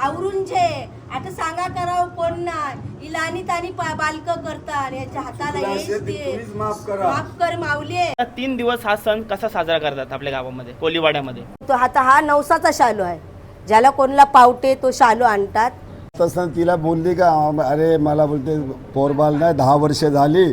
आवरून आता सांगा करावं कोण नाही. इलानी तानी बालक करतात. याच्या हाताला ते माफ करा. माफ कर माऊली आता तीन दिवस हा सण कसा साजरा करतात आपल्या गावामध्ये कोलीवाड्यामध्ये? तो आता हा नवसाचा शालू आहे. ज्याला कोणला पावटे तो शालू आणतात. तसं तिला बोलली का "आम- अरे मला बोलते पोरबाल नाही दहा वर्ष झाली.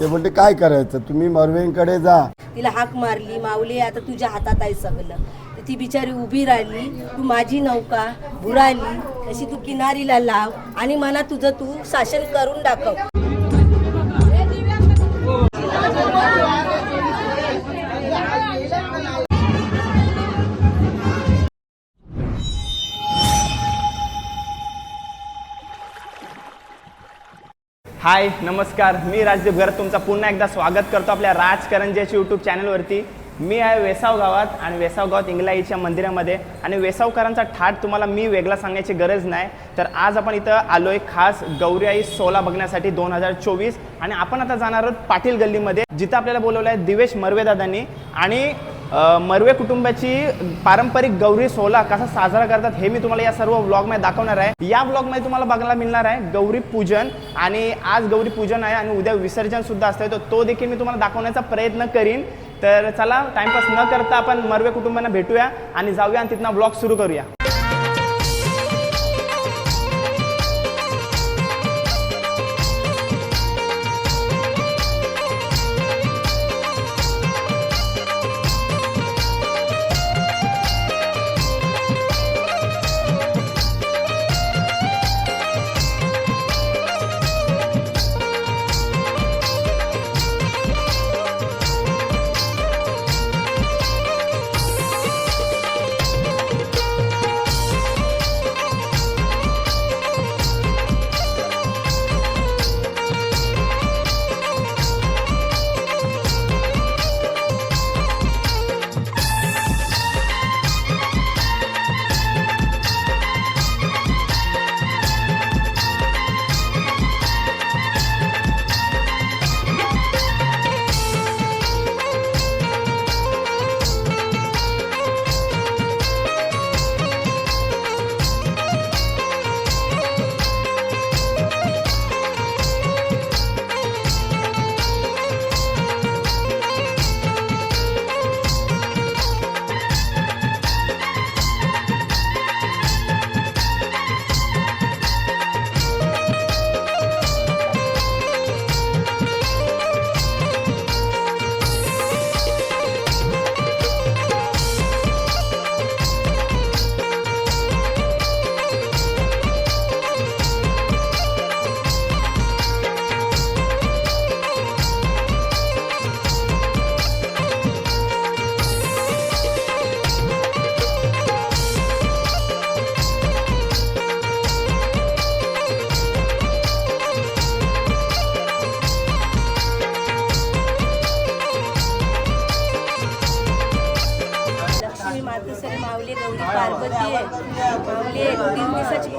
ते बोलते काय करायचं? तुम्ही मरवेंकडे जा. तिला हाक मारली माऊली आता तुझ्या हातात आहे सगळं. तर ती बिचारी उभी राहिली तू माझी नौका बुराली अशी तू किनारीला लाव आणि मला तुझं तू शासन करून दाखव. हाय नमस्कार. मी राजदीप घर. तुमचा पुन्हा एकदा स्वागत करतो आपल्या राजकरंजाच्या यूट्यूब चॅनलवरती मी आहे वेसाव गावात आणि वेसाव गावात इंगलाईच्या मंदिरामध्ये. आणि वेसावकरांचा ठाट तुम्हाला मी वेगळा सांगण्याची गरज नाही. तर आज आपण इथं आलोय खास गौरी आई सोला बघण्यासाठी दोन हजार चोवीस. आणि आपण आता जाणार आहोत पाटील गल्लीमध्ये. जिथं आपल्याला बोलवलं आहे दिवेश मर्वेदादांनी आणि मर्वे कुटुंबाची पारंपरिक गौरी सोहळा कसा साजरा करतात हे मी तुम्हाला या सर्व व्लॉगमध्ये दाखवणार आहे. या व्लॉगमध्ये तुम्हाला बघायला मिळणार आहे गौरी पूजन. आणि आज गौरी पूजन आहे आणि उद्या विसर्जन सुद्धा असतं तर तो देखील मी तुम्हाला दाखवण्याचा प्रयत्न करीन. तर चला टाइमपास न करता आपण मर्वे कुटुंबांना भेटूया आणि जाऊया आणि तिथनं ब्लॉग सुरू करूया.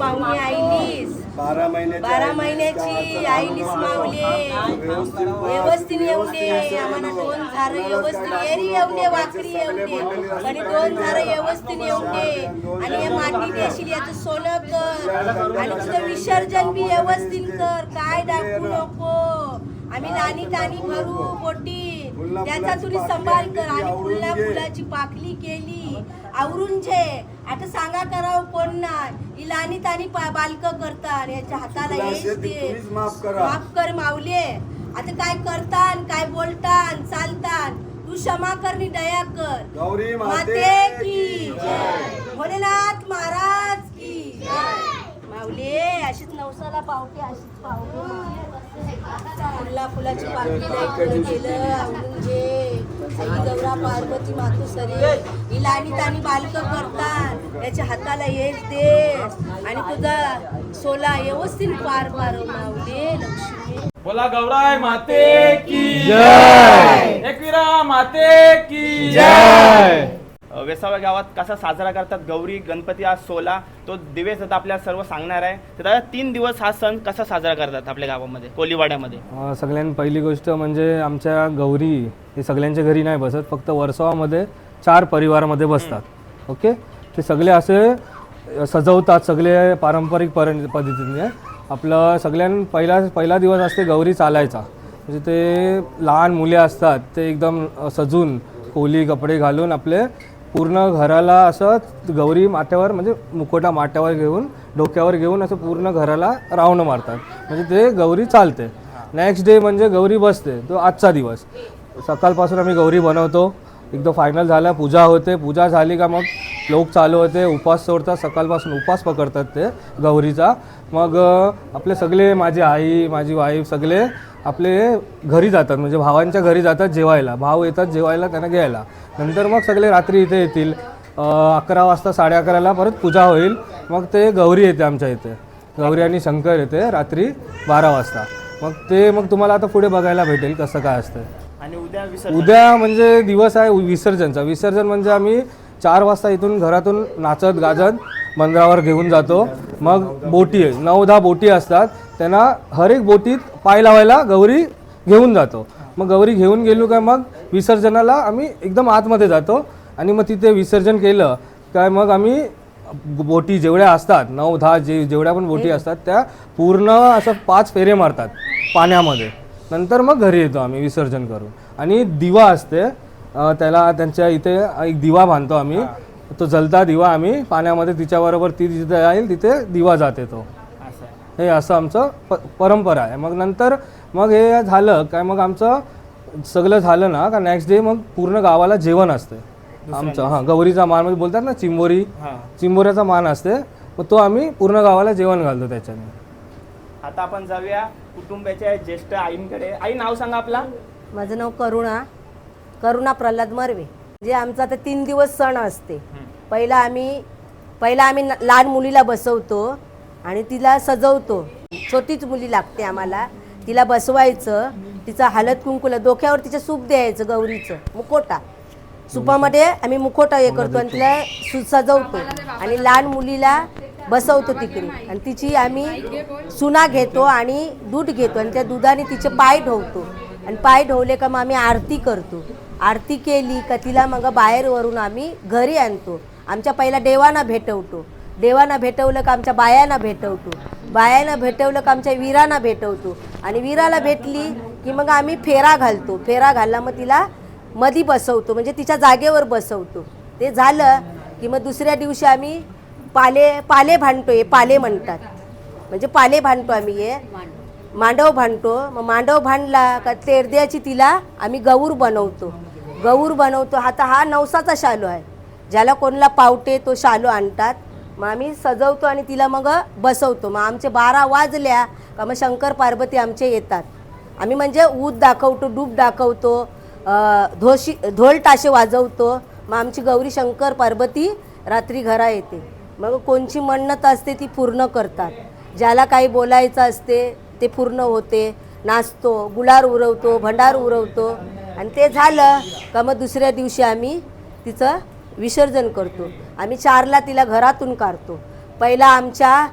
पाहुणी आईलीस. बारा महिन्याची बारा आईलीस. माऊली. व्यवस्थित येऊन दे आम्हाला दोन झार व्यवस्थित एरी येऊन दे वाकरी येऊन दे आणि दोन झार व्यवस्थित येऊन दे आणि हे मांडी देशील याचं सोनं कर आणि तुझं विसर्जन बी व्यवस्थित कर. काय दाखवू नको? आम्ही नानी तानी भरू पोटी. त्याचा तुम्ही सांभाळ कर. आणि फुलना फुलाची पाकली केली. आवरून छे आता सांगा करावं कोण नाही. इलानी तानी बालक करतात. याच्या हाताला. तुम्हीच माफ करा. माफ कर माऊले. आता काय करतान काय बोलतान चालतान? तू क्षमा कर नि दया कर. गौरी माते की भोलेनाथ महाराज की माऊले अशीच नवसाला पावते अशीच पावते. फुला फुलाची पाकळी नाही केलं आई गौरा पार्वती मातू सरे ही लाणी तानी बालक करतात. याच्या हाताला येस दे. आणि तुझा सोला व्यवस्थित पार पार माऊले लक्ष्मी. बोला गौराय माते की जय! एकविरा माते की जय! अ, गावात कसा साजरा करतात? गौरी गणपती हा सोला तो दिवेश आता आपल्याला सर्व सांगणार आहे. तर दादा तीन दिवस हा सण कसा साजरा करतात आपल्या गावामध्ये कोलीवाड्यामध्ये? अ, सगळ्यात पहिली गोष्ट म्हणजे आमच्या गौरी हे सगळ्यांच्या घरी नाही बसत फक्त वर्सोवामध्ये चार परिवारामध्ये बसतात. ओके? ते सगळे असे सजवतात सगळे पारंपरिक पर पद्धतीने. आपलं सगळ्यां पहिला पहिला दिवस असते गौरी चालायचा. म्हणजे ते लहान मुले असतात ते एकदम अ, सजून कोली कपडे घालून आपले पूर्ण घराला असं गौरी माथ्यावर म्हणजे मुकोटा माथ्यावर घेऊन डोक्यावर घेऊन असं पूर्ण घराला रावणं मारतात. म्हणजे ते गौरी चालते. नेक्स्ट डे म्हणजे गौरी बसते. तो आजचा दिवस. सकाळपासून आम्ही गौरी बनवतो. एकदा फायनल झाला पूजा होते. पूजा झाली का मग लोक चालू होते उपास सोडतात सकाळपासून उपास पकडतात ते गौरीचा. मग आपले सगळे माझी आई माझी वाईफ सगळे आपले घरी जातात म्हणजे भावांच्या घरी जातात जेवायला. भाव येतात जेवायला त्यांना घ्यायला. नंतर मग सगळे रात्री इथे येतील. अकरा वाजता साडे अकराला परत पूजा होईल. मग ते गौरी येते आमच्या इथे. गौरी आणि शंकर येते रात्री बारा वाजता. मग ते मग तुम्हाला आता पुढे बघायला भेटेल कसं काय असतं आणि उद्या उद्या म्हणजे दिवस आहे विसर्जनचा. विसर्जन म्हणजे आम्ही चार वाजता इथून घरातून नाचत गाजत मंदिरावर घेऊन जातो. मग बोटी नऊ दहा बोटी असतात. त्यांना हर एक बोटीत पाय लावायला गौरी घेऊन जातो. मग गौरी घेऊन गेलो का मग विसर्जनाला आम्ही एकदम आतमध्ये जातो. आणि मग तिथे विसर्जन केलं काय मग आम्ही बोटी जेवढ्या असतात नऊ दहा जे जेवढ्या पण बोटी असतात त्या पूर्ण असं पाच फेरे मारतात पाण्यामध्ये. नंतर मग घरी येतो आम्ही विसर्जन करून. आणि दिवा असते. त्याला त्यांच्या इथे एक दिवा बांधतो आम्ही. तो जलता दिवा आम्ही पाण्यामध्ये तिच्याबरोबर ती जिथे जाईल तिथे दिवा जाते तो. हे असं आमचं प परंपरा आहे. मग नंतर मग हे झालं काय मग आमचं सगळं झालं ना का नेक्स्ट डे मग पूर्ण गावाला जेवण असते. आमचं हां गौरीचा मान म्हणजे बोलतात ना चिंबोरी. हां. चिंबोऱ्याचा मान असते. मग तो आम्ही पूर्ण गावाला जेवण घालतो त्याच्याने. आता आपण जाऊया कुटुंबाच्या ज्येष्ठ आईंकडे. आई नाव सांगा आपला. माझं नाव करुणा. करुणा प्रल्हाद मर्वे जे आमचा आता तीन दिवस सण असते. पहिला आम्ही पहिला आम्ही लहान मुलीला बसवतो आणि तिला सजवतो. छोटीच मुली लागते आम्हाला. तिला बसवायचं तिचं हलत कुंकुला डोक्यावर तिचं सूप द्यायचं गौरीचं मुकोटा सुपामध्ये आम्ही मुखोटा हे करतो आणि तिला सु सजवतो. आणि लहान मुलीला बसवतो तिकडे. आणि तिची आम्ही सुना घेतो आणि दूध घेतो आणि त्या दुधाने तिचे पाय ढवतो. आणि पाय ढवले का मग आम्ही आरती करतो. आरती केली का तिला मग बाहेरवरून आम्ही घरी आणतो. आमच्या पहिला देवांना भेटवतो. देवांना भेटवलं का आमच्या बायांना भेटवतो. बायांना भेटवलं का आमच्या वीरांना भेटवतो. आणि वीराला भेटली की मग आम्ही फेरा घालतो. फेरा घालला मग तिला मधी बसवतो. म्हणजे तिच्या जागेवर बसवतो. ते झालं की मग दुसऱ्या दिवशी आम्ही पाले पाले भांडतो हे पाले म्हणतात. म्हणजे पाले भांडतो आम्ही हे. मांडव भांडतो. मग मांडव भांडला का तेरद्याची तिला आम्ही गौर बनवतो. गौर बनवतो. आता हा नवसाचा शालू आहे. ज्याला कोणाला पावटे तो शालू आणतात. मग आम्ही सजवतो आणि तिला मग बसवतो. मग आमचे बारा वाजल्या का मग शंकर पार्वती आमचे येतात. आम्ही म्हणजे ऊद दाखवतो डूब दाखवतो धोशी ढोल ताशे वाजवतो. मग आमची गौरी शंकर पार्वती रात्री घरा येते. मग कोणची मन्नत असते ती पूर्ण करतात. ज्याला काही बोलायचं असते ते पूर्ण होते. नाचतो गुलार उरवतो भंडार उरवतो. आणि ते झालं का मग दुसऱ्या दिवशी आम्ही तिचं विसर्जन करतो. आम्ही चारला तिला घरातून काढतो. पहिला आमच्या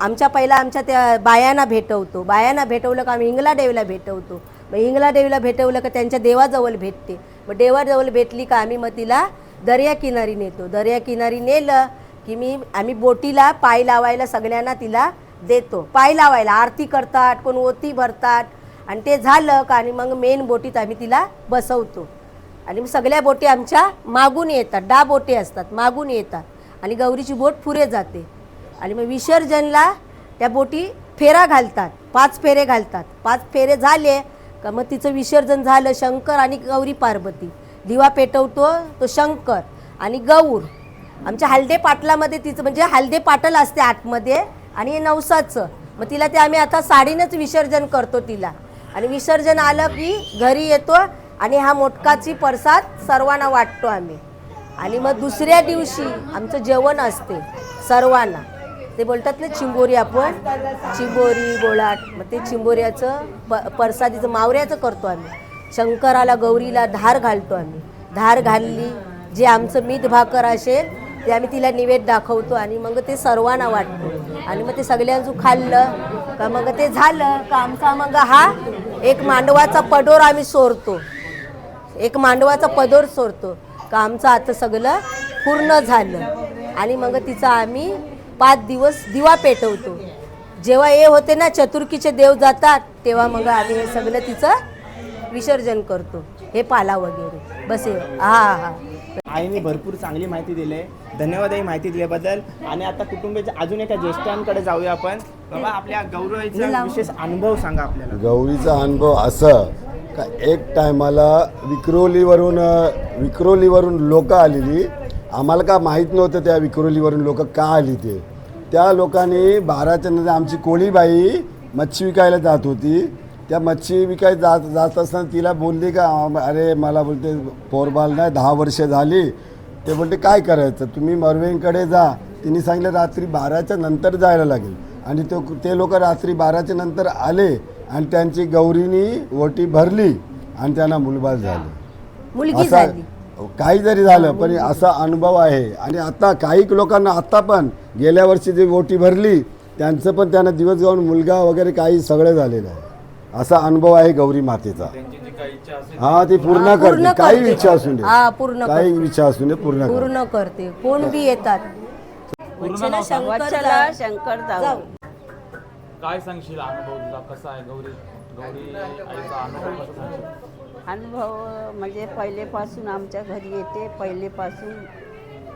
आमच्या पहिला आमच्या त्या बायांना भेटवतो. बायांना भेटवलं का आम्ही हिंगला देवीला भेटवतो. मग हिंगला देवीला भेटवलं का त्यांच्या देवाजवळ भेटते. मग देवाजवळ भेटली का आम्ही मग तिला दर्याकिनारी नेतो. दर्याकिनारी नेलं की मी आम्ही बोटीला पाय लावायला सगळ्यांना तिला देतो. पाय लावायला आरती करतात कोण ओती भरतात आणि ते झालं का आणि मग मेन बोटीत आम्ही तिला बसवतो. आणि मग सगळ्या बोटी आमच्या मागून येतात डा बोटी असतात मागून येतात. आणि गौरीची बोट पुरे जाते. आणि मग विसर्जनला त्या बोटी फेरा घालतात पाच फेरे घालतात. पाच फेरे झाले का मग तिचं विसर्जन झालं शंकर आणि गौरी पार्वती. दिवा पेटवतो तो शंकर आणि गौर. आमच्या हलदे पाटलामध्ये तिचं म्हणजे हलदे पाटल असते आतमध्ये आणि हे नवसाचं. मग तिला ते आम्ही आता साडीनंच विसर्जन करतो तिला. आणि विसर्जन आलं की घरी येतो आणि हा मोटकाची प्रसाद सर्वांना वाटतो आम्ही. आणि मग दुसऱ्या दिवशी आमचं जेवण असते सर्वांना. ते बोलतात ना चिंबोरी आपण चिंबोरी गोळाट मग ते चिंबोऱ्याचं प परसादीचं मावऱ्याचं करतो आम्ही. शंकराला गौरीला धार घालतो आम्ही. धार घालली जे आमचं मीठ भाकर असेल ते आम्ही तिला निवेद दाखवतो आणि मग ते सर्वांना वाटतो. आणि मग ते सगळ्यांचं खाल्लं का मग ते झालं का आमचा मग हा एक मांडवाचा पडोर आम्ही सोडतो एक मांडवाचा पदोर सोडतो का आमचं आता सगळं पूर्ण झालं. आणि मग तिचा आम्ही पाच दिवस दिवा पेटवतो. जेव्हा हे होते ना चतुर्कीचे देव जातात तेव्हा मग आम्ही हे सगळं तिचं विसर्जन करतो. हे पाला वगैरे. बस हे. हा हा आईने भरपूर चांगली माहिती दिली आहे. धन्यवाद ही माहिती दिल्याबद्दल. आणि आता कुटुंबाच्या अजून एका ज्येष्ठांकडे जाऊया आपण. बाबा आपल्या गौरवाचा विशेष अनुभव सांगा आपल्याला. गौरीचा अनुभव असं का एक टायमाला विक्रोलीवरून विक्रोलीवरून लोक आलेली. आम्हाला का माहीत नव्हतं त्या विक्रोलीवरून लोक का आली ते? त्या लोकांनी बाराच्या नंतर आमची कोळीबाई मच्छी विकायला जात होती. त्या मच्छी विकायला जात जात असताना तिला बोलली का अरे मला बोलते पोरबाल नाही दहा वर्ष झाली. ते बोलते काय करायचं? तुम्ही मरवेंकडे जा. तिने सांगितलं रात्री बाराच्या नंतर जायला लागेल. आणि तो ते लोक रात्री बाराच्या नंतर आले आणि त्यांची गौरीनी ओटी भरली आणि त्यांना मुलबाळ झाले. मुलगी असा झाली. काही जरी झालं पण असा अनुभव आहे. आणि आता काही लोकांना आता पण गेल्या वर्षी जी ओटी भरली त्यांचं पण त्यांना दिवस जाऊन मुलगा वगैरे काही सगळं झालेलं आहे. असा अनुभव आहे गौरी मातेचा. त्यांची जी काही इच्छा असेल. हा ती पूर्ण करते. काही. इच्छा असून दे. पूर्ण काही. इच्छा असून दे पूर्ण करते. पूर्ण करते. कोण बी येतात. शंकर जाऊ. काय सांगशील? अनुभव तुझा कसा आहे? गौरी गौरी आईचा अनुभव कसा सांगशील? अनुभव म्हणजे पहिलेपासून आमच्या घरी येते. पहिलेपासून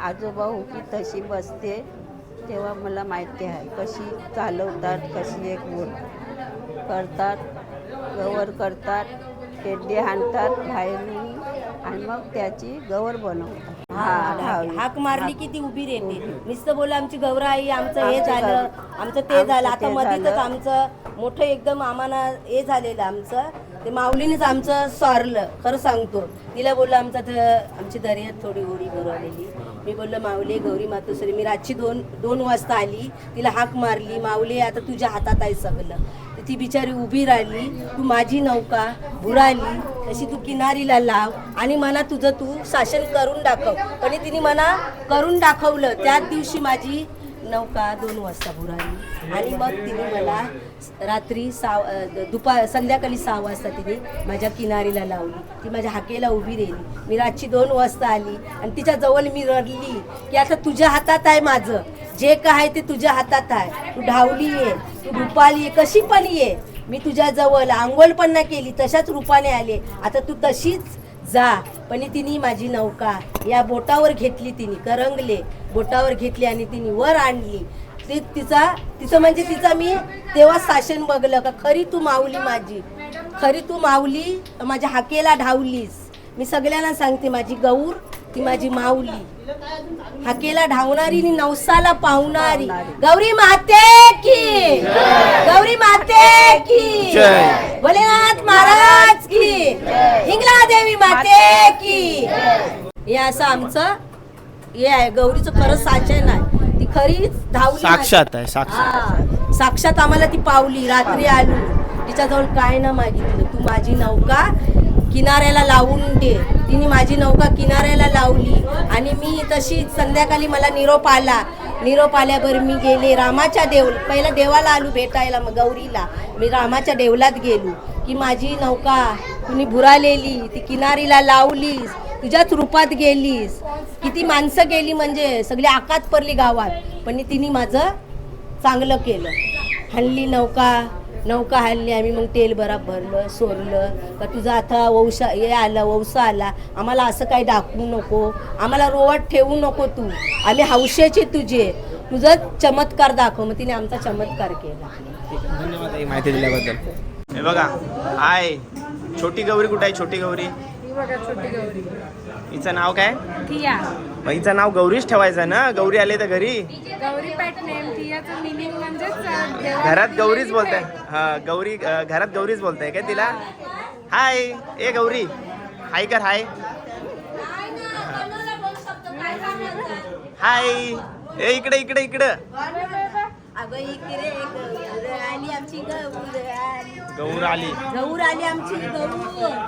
आजोबा होती तशी बसते. तेव्हा मला माहिती आहे कशी चालवतात कशी एक बोट करतात गवर करतात पेड्डे हाणतात बाहेरून आणि मग त्याची गवर बनवतात. हा. हाक मारली की ती उभी राहते नुसतं बोल आमची गौरा आई आमचं हे झालं आमचं ते झालं. आता मधीतच. आमचं मोठं एकदम आम्हाला हे झालेलं आमचं. ते माऊलीनेच आमचं स्वारलं खरं सांगतो. तिला बोललं आमचा आमची दर्यात थोडी होडी भरवलेली मी बोललो माऊली गौरी मातोश्री मी रातची दोन दोन वाजता आली. तिला हाक मारली. माऊली आता तुझ्या हातात आहे सगळं. ती बिचारी उभी राहिली तू माझी नौका बुराली तशी तू किनारीला लाव आणि मला तुझं तू शासन करून दाखव. आणि तिने मला करून दाखवलं. त्याच दिवशी माझी नौका दोन वाजता बुराली आणि मग तिने मला रात्री सहा दुपार संध्याकाळी सहा वाजता तिने माझ्या किनारीला लावली. ती माझ्या हाकेला उभी राहिली. मी रातची दोन वाजता आली आणि तिच्या जवळ मी रडली की आता तुझ्या हातात आहे माझं. जे काय आहे ते तुझ्या हातात आहे. तू ढावली ये तू रुपाली ये कशी पण ये. मी तुझ्या जवळ आंघोळ पण नाही केली तशाच रूपाने आले आता तू तशीच जा. पण तिने माझी नौका. या बोटावर घेतली तिने करंगले. बोटावर घेतली आणि तिने वर आणली. ती तिचा तिचं म्हणजे तिचा मी तेव्हा शासन बघलं का खरी तू माऊली माझी. खरी तू माऊली माझ्या हाकेला ढावलीस. मी सगळ्यांना सांगते माझी गौर ती माझी माऊली. हाकेला ढावणारी आणि नवसाला पावणारी. गौरी माते की. गौरी माते की. भोलेनाथ महाराज की. हिंगला देवी माते की. हे असं आमचं हे आहे. गौरीचं खरं साचन आहे. ती खरीच धावली साक्षात आहे साक्षात. साक्षात आम्हाला ती पावली. रात्री आलो. तिच्याजवळ काय ना मागितलं. तू माझी नौका. किनाऱ्याला लावून दे. तिने माझी नौका किनाऱ्याला लावली आणि मी तशी संध्याकाळी मला निरोप आला. निरोप आल्यावर मी गेले रामाच्या देव पहिला देवाला आलो भेटायला मग गौरीला. मी रामाच्या देवलात गेलो. की माझी नौका कुणी भुरालेली ती किनारीला लावलीस तुझ्याच रूपात गेलीस. किती माणसं गेली म्हणजे सगळी आकात पडली गावात. पण तिने माझं चांगलं केलं. हल्ली नौका नौका हल्ली आम्ही मग तेल बरा भरलं सोरलं. का तुझा आता वंशा हे आलं वंसा आला. आम्हाला असं काही दाखवू नको. आम्हाला रोवट ठेवू नको तू. आम्ही हौशेचे तुझे. तुझं चमत्कार दाखव. मग तिने आमचा चमत्कार केला. धन्यवाद ही माहिती दिल्याबद्दल. हे बघा हाय छोटी गौरी कुठे आहे? छोटी गौरी. हिचं नाव काय? थिया. मग हिचं नाव गौरीच ठेवायचं ना? गौरी आले तर घरी? गौरी पॅट नेम थियाचं मिनिंग म्हणजेच अं, देवा- घरात गौरीच बोलताय. हा गौरी अ, घरात गौरीच बोलताय काय तिला? हाय ए गौरी. हाय कर हाय. हाय. ए इकडे इकडे इकडं. अगं इकडे गौर आली आमची गौर. आली गौर आली. गौर आली आमची गौर.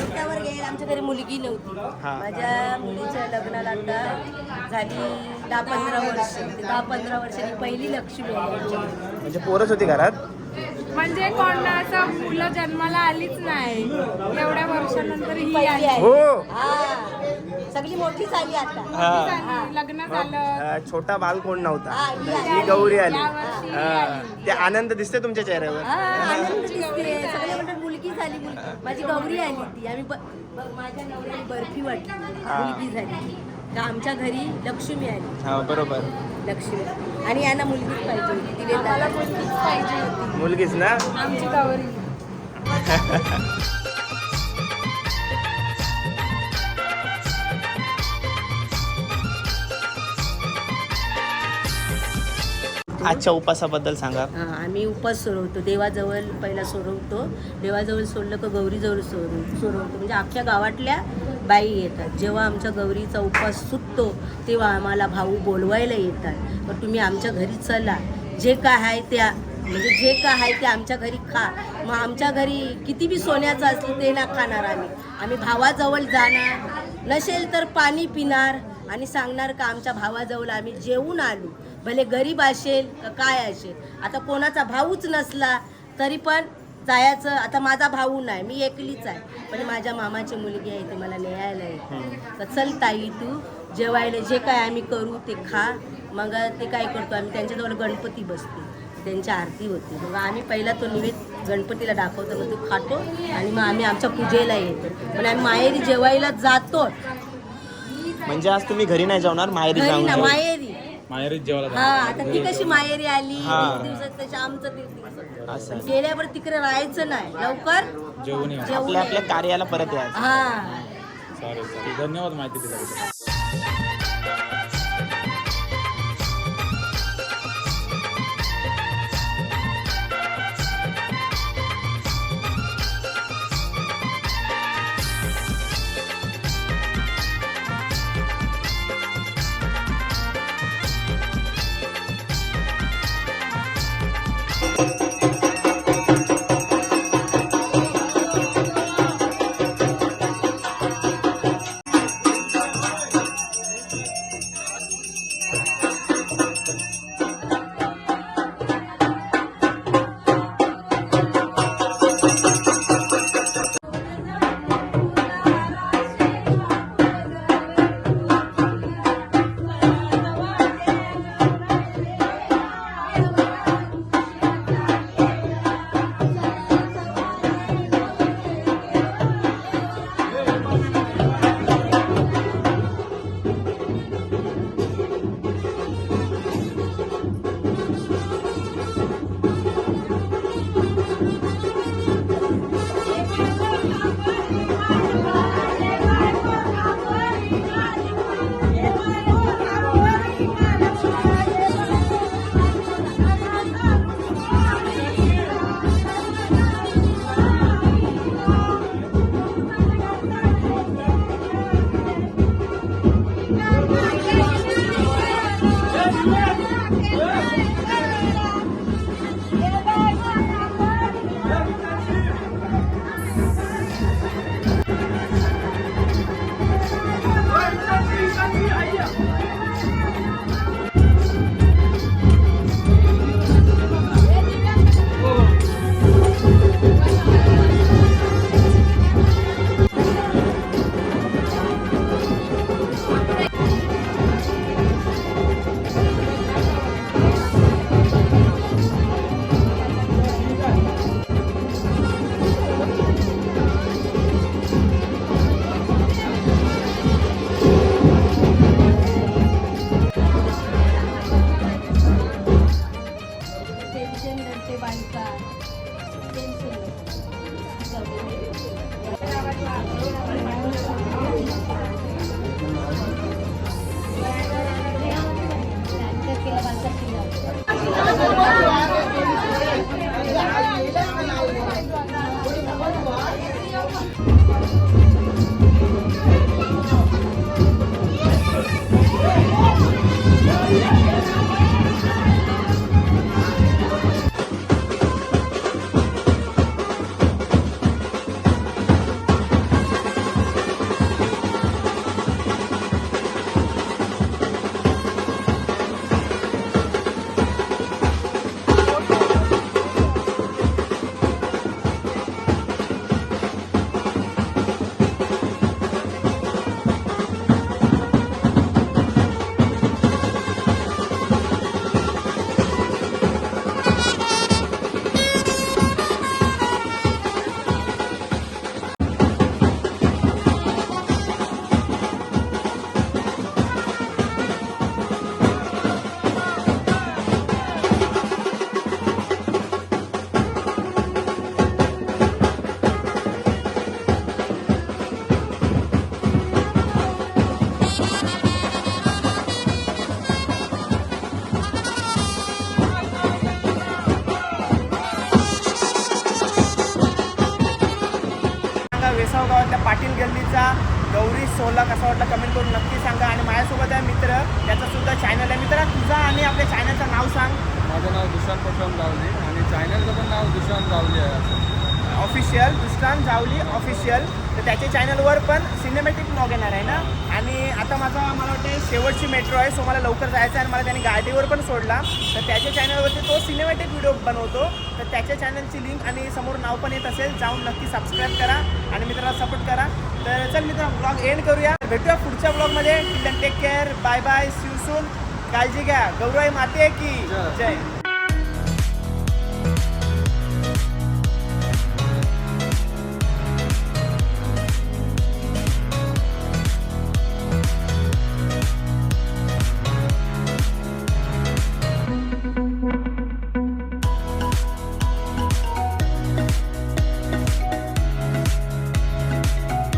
डोक्यावर गेली आमच्या घरी मुलगी नव्हती. हा. माझ्या मुलीच्या लग्नाला आता झाली दहा पंधरा वर्ष. दहा पंधरा वर्षांनी पहिली लक्ष्मी आली आमच्या घरी. म्हणजे पोरच होती घरात? म्हणजे कोण असं मुलं जन्माला आलीच नाही. एवढ्या वर्षानंतर ही पहिली आली. आहे. हो. हा. सगळी मोठी झाली आता. हा. लग्न झालं. अ, छोटा बाल कोण नव्हता? हा, ही आली. ही गौरी आली. यावर्षी ही. ते आनंद दिसते तुमच्या चेहऱ्यावर? हा, आनंद दिसते सगळे झाली मुलगी. माझी गौरी आली ती. आम्ही माझ्या नवऱ्याने बर्फी वाटली. मुलगी झाली. का आमच्या घरी लक्ष्मी आली. हा बरोबर. लक्ष्मी. आणि यांना मुलगीच पाहिजे होती. तिने मला मुलगीच पाहिजे होती. मुलगीच ना? आमची गौरी आजच्या उपासाबद्दल सांगा. हा, आम्ही उपास सोडवतो. देवाजवळ पहिला सोडवतो. देवाजवळ सोडलं का गौरीजवळ सोडव सोडवतो. म्हणजे अख्ख्या गावातल्या बाई येतात. जेव्हा आमच्या गौरीचा उपास सुटतो तेव्हा आम्हाला भाऊ बोलवायला येतात. मग तुम्ही आमच्या घरी चला. जे काय आहे त्या म्हणजे जे काय आहे ते आमच्या घरी खा. मग आमच्या घरी किती बी सोन्याचं असलं ते ना खाणार आम्ही. आम्ही भावाजवळ जाणार. नसेल तर पाणी पिणार. आणि सांगणार का आमच्या भावाजवळ आम्ही जेवून आलो. भले गरीब असेल का काय असेल आता कोणाचा भाऊच नसला तरी पण जायचं आता माझा भाऊ नाही मी एकलीच आहे. पण माझ्या मामाची मुलगी आहे ती मला न्यायला येते. तर चल ताई तू जेवायला जे काय आम्ही करू ते खा. मग ते काय करतो आम्ही त्यांच्याजवळ गणपती बसतो. त्यांची आरती होती. मग आम्ही पहिला तो निवेद गणपतीला दाखवतो मग तो खातो आणि मग आम्ही आमच्या पूजेला येतो. पण आम्ही माहेरी जेवायला जातो. म्हणजे आज तुम्ही घरी नाही जाणार माहेरी. माहेरी. माहेरीच जेवायला हा आता ती कशी माहेरी आली हा. दीड दिवसात तशी आमचं दिवसात असं. गेल्यावर तिकडे राहायचं नाही. लवकर जेवून या. जेवून आपल्या आपल्या कार्याला परत या हा. चालेल चालेल. धन्यवाद माहिती दिल्याबद्दल. गल्लीचा गौरी सोला कसा वाटला कमेंट करून नक्की सांगा. आणि माझ्यासोबत आहे मित्र त्याचा सुद्धा चॅनल आहे. मित्र तुझा आणि आपल्या चॅनलचं नाव सांग. माझं नाव दुशांत परशुराम जावले आणि चॅनलचं पण नाव दुशांत जावले आहे असं. ऑफिशियल दुष्टान जावली ऑफिशियल तर त्याच्या चॅनलवर पण सिनेमॅटिक ब्लॉग येणार आहे ना? आणि आता माझा मला वाटतं शेवटची मेट्रो आहे सो मला लवकर जायचं आहे आणि मला त्याने गाडीवर पण सोडला. तर त्याच्या चॅनलवरती तो सिनेमॅटिक व्हिडिओ बनवतो. तर त्याच्या चॅनलची लिंक आणि समोर नाव पण येत असेल जाऊन नक्की सबस्क्राईब करा आणि मित्राला सपोर्ट करा. तर चल मित्र ब्लॉग एंड करूया. भेटूया पुढच्या ब्लॉगमध्ये take care bye bye see soon काळजी घ्या. गौराई माते की. जय.